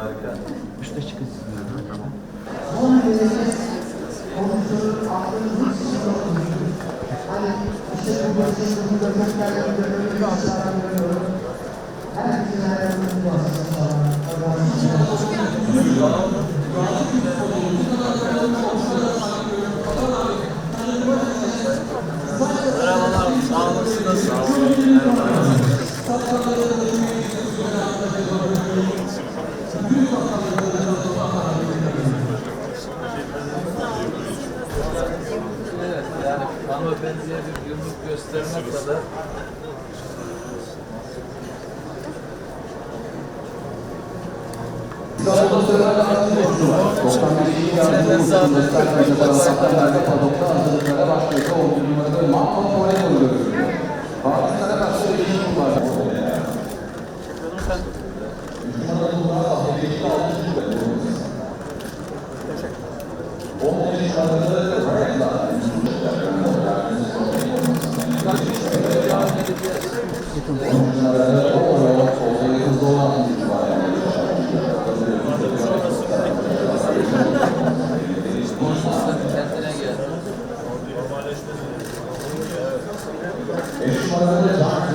Harika. Üçte çıkın sizinle. Tamam. Merhabalar, Evet, yani hanımefendiye bir yumruk göstermek kadar Senden sağ kendine It's mother is not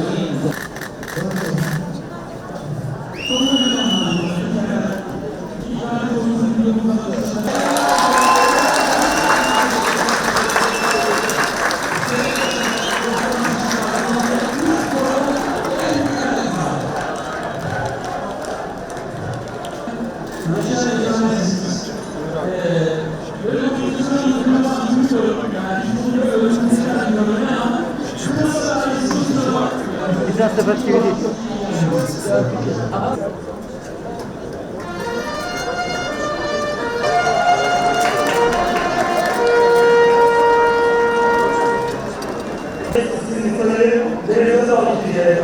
Geçen sefer gibi değil. Sayın Devlet Savcı'ya,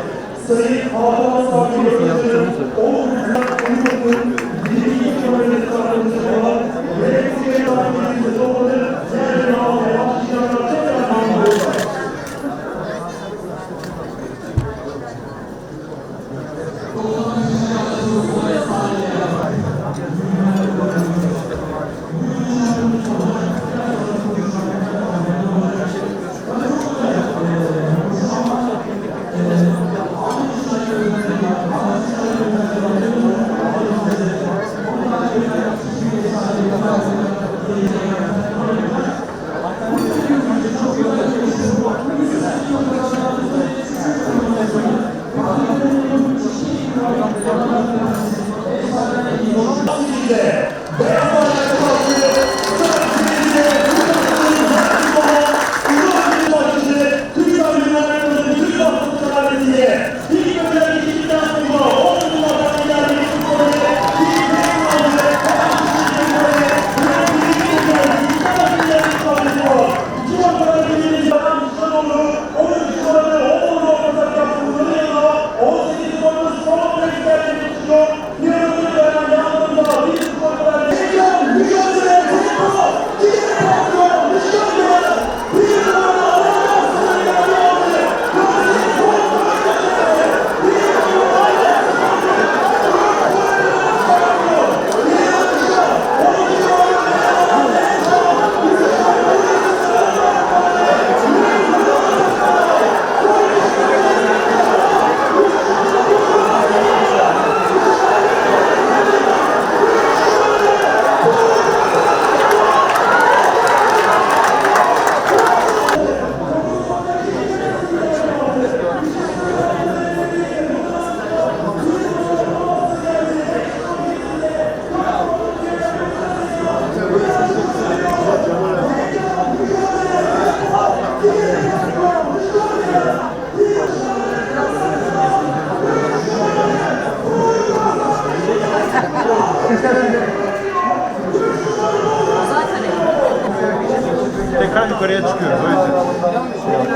Tekrar yukarıya çıkıyoruz. O yüzden. Yok.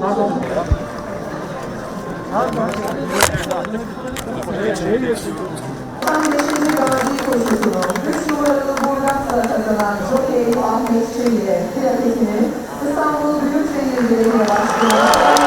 Pardon, pardon. Pardon. الله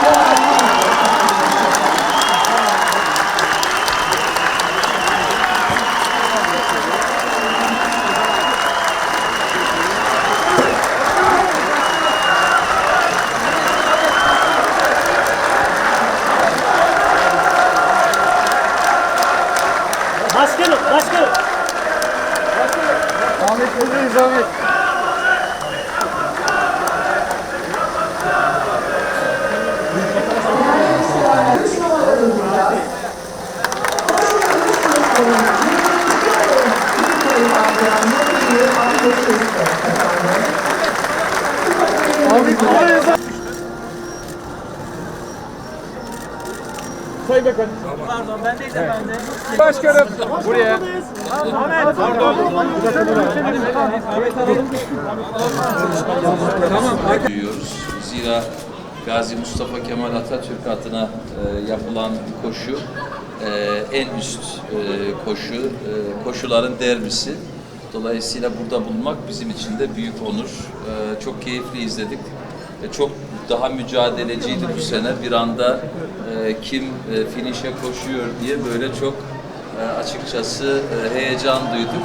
Sayın Bakan. Pardon, bendeyiz efendim. Başkanım buraya. Ahmet, pardon. duyuyoruz. Zira Gazi Mustafa Kemal Atatürk adına e, yapılan koşu e, en üst e, koşu, e, koşuların derbisi. Dolayısıyla burada bulunmak bizim için de büyük onur. E, çok keyifli izledik. Çok daha mücadeleciydi bu sene. Bir anda e, kim e, finişe koşuyor diye böyle çok e, açıkçası e, heyecan duyduk.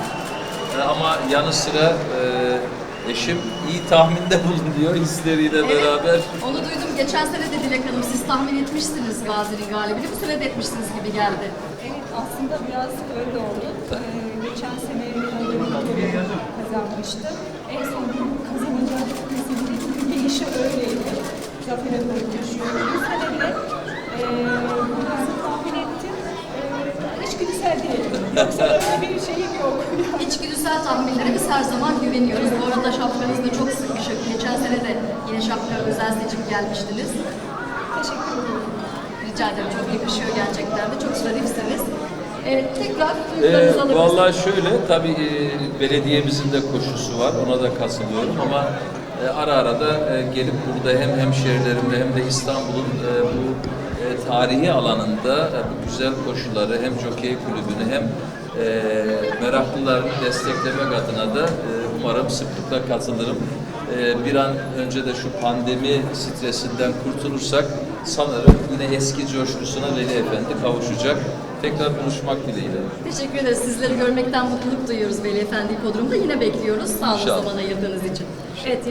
E, Ama yanı sıra e, eşim iyi tahminde bulunuyor hisleriyle beraber. Onu duydum. Geçen sene de Dilek Hanım siz tahmin etmiştiniz Gazi'nin galibini. Bu sene de etmişsiniz gibi geldi. Evet aslında biraz öyle oldu. Ee, geçen sene kazanmıştı. En son kazanacak gelişi öyleydi. Zafer'e doğru düşüyordu. Bu sene de e, burası tahmin ettim. E, içgüdüsel değil. Yoksa öyle bir şeyim yok. İçgüdüsel tahminlere biz her zaman güveniyoruz. Bu arada şapkanız da çok sıkışık. Geçen sene de yine şapka özel seçim gelmiştiniz. Teşekkür ederim. Rica ederim. Çok yakışıyor gerçekten de. Çok zarifsiniz. Evet, tekrar Ee, duygularınızı alabilirsiniz. vallahi şöyle, tabii e, belediyemizin de koşusu var, ona da katılıyorum ama e, ara ara da e, gelip burada hem hemşehrilerimle hem de İstanbul'un e, bu e, tarihi alanında e, bu güzel koşuları hem Jockey Kulübü'nü hem e, meraklılarını desteklemek adına da e, umarım sıklıkla katılırım. E, bir an önce de şu pandemi stresinden kurtulursak sanırım yine eski coşkusuna Veli Efendi kavuşacak. Tekrar buluşmak dileğiyle. Teşekkür ederiz. Sizleri görmekten mutluluk duyuyoruz Veli Efendi Kodrum'da. Yine bekliyoruz. Sağ olun İnşallah. zaman ayırdığınız için. Evet,